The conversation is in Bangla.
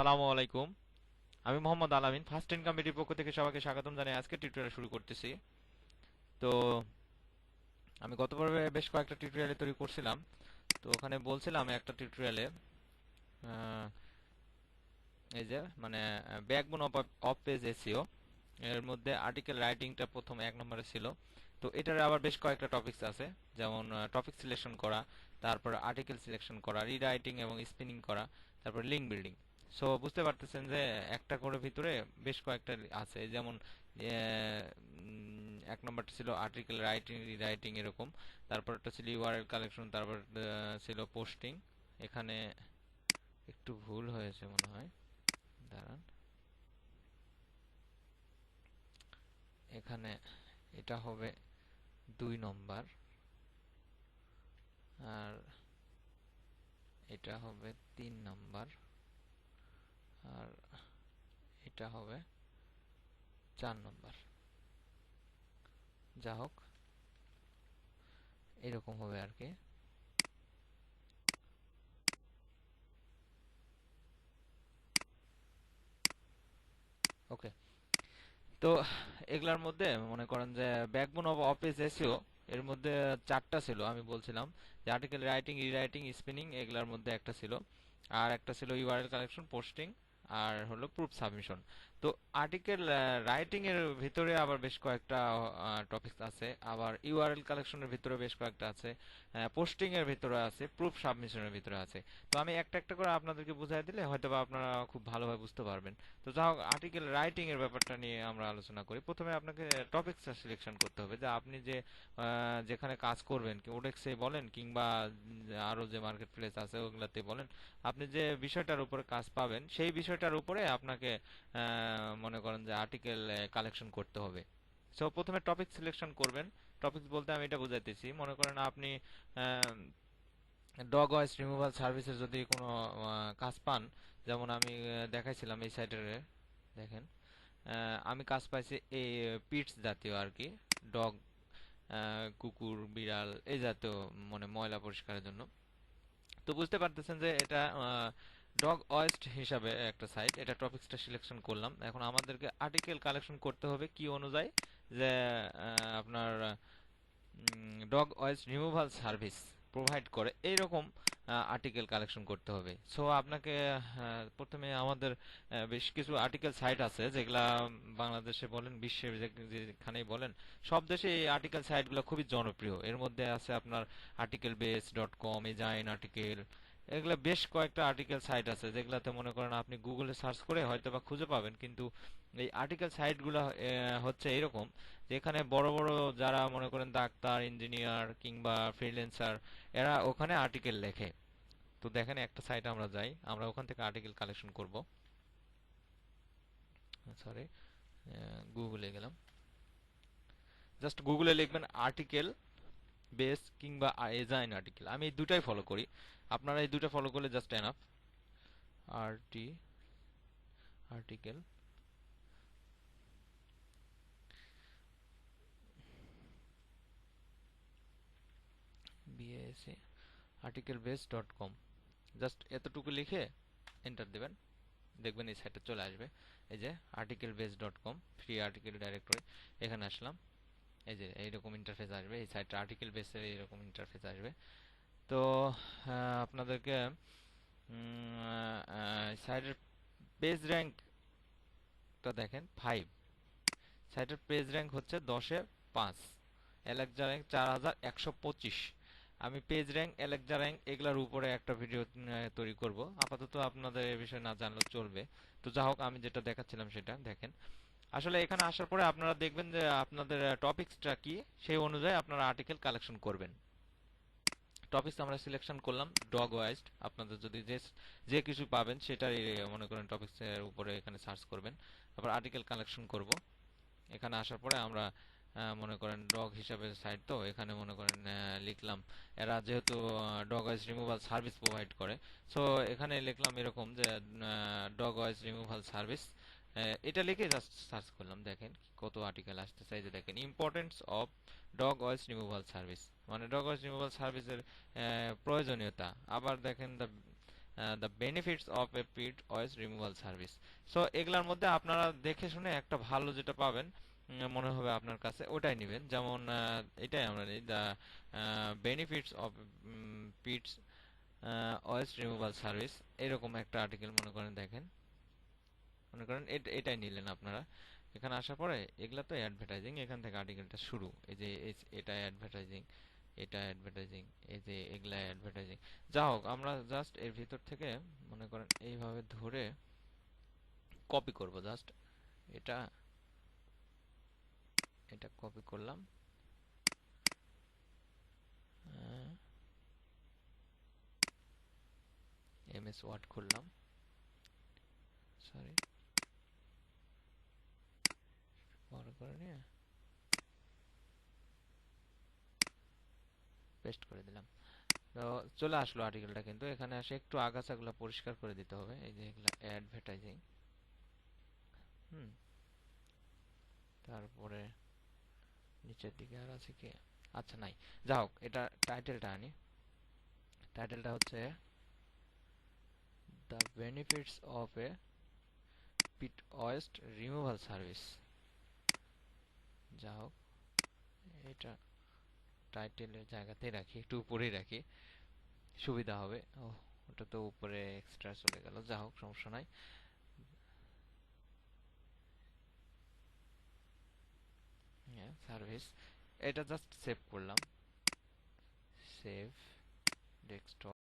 আসসালামু আলাইকুম। আমি মোহাম্মদ আলামিন ফার্স্ট ইনকাম বিডির পক্ষ থেকে সবাইকে স্বাগতম জানাই আজকে টিউটোরিয়াল শুরু করতেছি। তো, আমি গত পর্বে বেশ কয়েকটা টিউটোরিয়ালে তৈরি করছিলাম। তো ওখানে বলছিলাম একটা টিউটোরিয়ালে এই যে মানে ব্যাকবোন অফ অফ পেজ এসিও এর মধ্যে আর্টিকেল রাইটিংটা প্রথম এক নম্বরে ছিল। তো এটার আবার বেশ কয়েকটা টপিকস আছে। যেমন টপিক সিলেকশন করা, তারপর আর্টিকেল সিলেকশন করা রিরাইটিং এবং স্পিনিং করা, তারপর লিঙ্ক বিল্ডিং সো বুঝতে পারতেছেন যে একটা করে ভিতরে বেশ কয়েকটা আছে। যেমন এক নম্বরটা ছিল আর্টিকেল রাইটিং রিরাইটিং এরকম। তারপর একটা ছিল ইউআরএল কালেকশন তারপর ছিল পোস্টিং এখানে একটু ভুল হয়েছে মনে হয়। দাঁড়ান। এখানে এটা হবে দুই নম্বর। আর এটা হবে তিন নাম্বার। আর এটা হবে চার নম্বর। যা হোক, এরকম হবে আর কি। ওকে, তো এগুলার মধ্যে মনে করেন যে ব্যাকবোন অফ অফিস এসিও এর মধ্যে চারটা ছিল, আমি বলছিলাম। যে আর্টিকেল রাইটিং রিরাইটিং স্পিনিং এগুলার মধ্যে একটা ছিল। আর একটা ছিল ইউআরএল কালেকশন পোস্টিং আর হলো প্রুফ সাবমিশন তো আর্টিকেল রাইটিং এর ভিতরে আবার বেশ কয়েকটা টপিক আছে। আবার ইউআরএল কালেকশনের ভিতরে বেশ কয়েকটা আছে। পোস্টিং এর ভিতরে আছে প্রুফ সাবমিশনের ভিতরে আছে। তো আমি একটা একটা করে আপনাদেরকে বুঝাই দিলে হয়তো বা আপনারা খুব ভালোভাবে বুঝতে পারবেন। তো যা হোক আর্টিকেল রাইটিং এর ব্যাপারটা নিয়ে আমরা আলোচনা করি। প্রথমে আপনাকে টপিকসটা সিলেকশন করতে হবে। যে আপনি যে যেখানে কাজ করবেন ওডেক্সে বলেন, কিংবা আরও যে মার্কেট প্লেস আছে, ওগুলাতে বলেন, আপনি যে বিষয়টার উপরে কাজ পাবেন, সেই বিষয়টার উপরে আপনাকে মনে করেন যে আর্টিকেল কালেকশন করতে হবে। সো প্রথমে টপিক সিলেকশন করবেন। টপিক বলতে আমি এটা বুঝাইতেছি। মনে করেন আপনি ডগ ওয়াইস রিমুভাল সার্ভিসের যদি কোনো কাজ পান, যেমন আমি দেখাইছিলাম এই সাইটের দেখেন আমি কাজ পাইছি এই, পিটস জাতীয় আর কি ডগ কুকুর, বিড়াল, এই জাতীয় মানে ময়লা পরিষ্কারের জন্য। তো বুঝতে পারতেছেন যে এটা ডগ ওয়েস্ট হিসাবে একটা সাইট এটা টপিকসটা সিলেকশন করলাম। এখন আমাদেরকে আর্টিকেল কালেকশন করতে হবে কি অনুযায়ী? যে আপনার dog waste removal service provide করে। এইরকম আর্টিকেল কালেকশন করতে হবে। সো আপনাকে প্রথমে আমাদের বেশ কিছু আর্টিকেল সাইট আছে, যেগুলা বাংলাদেশে বলেন বিশ্বে যেখানেই বলেন, সব দেশে এই আর্টিকেল সাইটগুলো খুবই জনপ্রিয়। এর মধ্যে আছে আপনার article base dot com ezine article এগুলো বেশ কয়েকটা আর্টিকেল সাইট আছে, যেগুলাতে মনে করেন আপনি গুগলে সার্চ করে হয়তো বা খুঁজে পাবেন, কিন্তু এই আর্টিকেল সাইটগুলো হচ্ছে এরকম যেখানে বড় বড় যারা মনে করেন ডাক্তার ইঞ্জিনিয়ার কিংবা ফ্রিল্যান্সার এরা ওখানে আর্টিকেল লেখে। তো দেখেন একটা সাইট আমরা যাই, আমরা ওখান থেকে আর্টিকেল কালেকশন করব। সরি গুগলে গেলাম। জাস্ট গুগলে লিখবেন আর্টিকেল বেস কিংবা এজাইন আর্টিকেল আমি এই দুটাই ফলো করি। আপনারা এই দুটো ফলো করলে জাস্ট এনাফ আরটি article BSA article base dot com just এতটুকু লিখে এন্টার দেবেন। দেখবেন এই সাইটে চলে আসবে। এই যে article base dot com free article directory এখানে আসলাম। এই যে এইরকম ইন্টারফেস আসবে, এই সাইটটা আর্টিকেল বেসের এইরকম ইন্টারফেস আসবে। তো আপনাদেরকে সাইটের পেজ র্যাঙ্কটা দেখেন ফাইভ সাইটের পেজ র্যাঙ্ক হচ্ছে দশে পাঁচ এলেকজা র্যাঙ্ক চার হাজার একশো পঁচিশ। আমি পেজ র্যাঙ্ক এলেকজা র্যাঙ্ক এগুলার উপরে একটা ভিডিও তৈরি করব। আপাতত আপনাদের এ বিষয়ে না জানলেও চলবে। তো যা হোক আমি যেটা দেখাচ্ছিলাম সেটা, দেখেন। আসলে এখানে আসার পরে আপনারা দেখবেন যে আপনাদের টপিকসটা কি? সেই অনুযায়ী আপনারা আর্টিকেল কালেকশন করবেন। টপিকস আমরা সিলেকশন করলাম ডগ ওয়াইজড আপনাদের যদি যে যে কিছু পাবেন সেটাই মনে করেন টপিকসের উপরে এখানে সার্চ করবেন। তারপর আর্টিকেল কালেকশন করব। এখানে আসার পরে আমরা মনে করেন ডগ হিসাবে সাইট তো, এখানে মনে করেন লিখলাম, এরা যেহেতু dog waste removal service provide করে। সো এখানে লিখলাম এরকম যে ডগ ওয়াইজ রিমুভাল সার্ভিস এটা লিখে জাস্ট সার্চ করলাম, দেখেন কত আর্টিকেল আসতেছে, এই যে দেখেন importance of dog waste removal service মানে ডগ ওয়েস্ট রিমুভাল সার্ভিসের প্রয়োজনীয়তা। আবার দেখেন the the benefits of a pet waste removal service so এগুলার মধ্যে আপনারা দেখে শুনে একটা ভালো যেটা পাবেন মনে হবে আপনার কাছে, ওটাই নেবেন। যেমন এটাই আমরা নিই the benefits of pets waste removal service এরকম একটা আর্টিকেল মনে করেন, দেখেন। মনে করেন এটাই নিলেন আপনারা। এখানে আসার পরে এগুলা তো অ্যাডভার্টাইজিং এখান থেকে আর্টিকেলটা শুরু। এই যে এটা অ্যাডভার্টাইজিং এটা অ্যাডভার্টাইজিং এই যে এগুলা অ্যাডভার্টাইজিং যা হোক, আমরা জাস্ট এর ভিতর থেকে মনে করেন এইভাবে ধরে কপি করব জাস্ট এটা এটা কপি করলাম। এমএস ওয়ার্ড খুললাম সরি বড় করে নিয়ে পেস্ট করে দিলাম। তো চলে আসলো আর্টিকেলটা কিন্তু। এখানে আসে একটু আগাছাগুলো পরিষ্কার করে দিতে হবে। এই যে এগুলা অ্যাডভার্টাইজিং হুম। তারপরে নিচের দিকে আর আছে কি? আচ্ছা নাই। যা হোক, এটা টাইটেলটা আনি। টাইটেলটা হচ্ছে the benefits of a pet waste removal service যা হোক, এটা টাইটেলের জায়গাতে রাখি, একটু উপরেই রাখি। সুবিধা হবে। ও ওটা তো উপরে এক্সট্রা চলে গেল। যা হোক, সমস্যা নাই। সার্ভিস এটা জাস্ট সেভ করলাম। Save desktop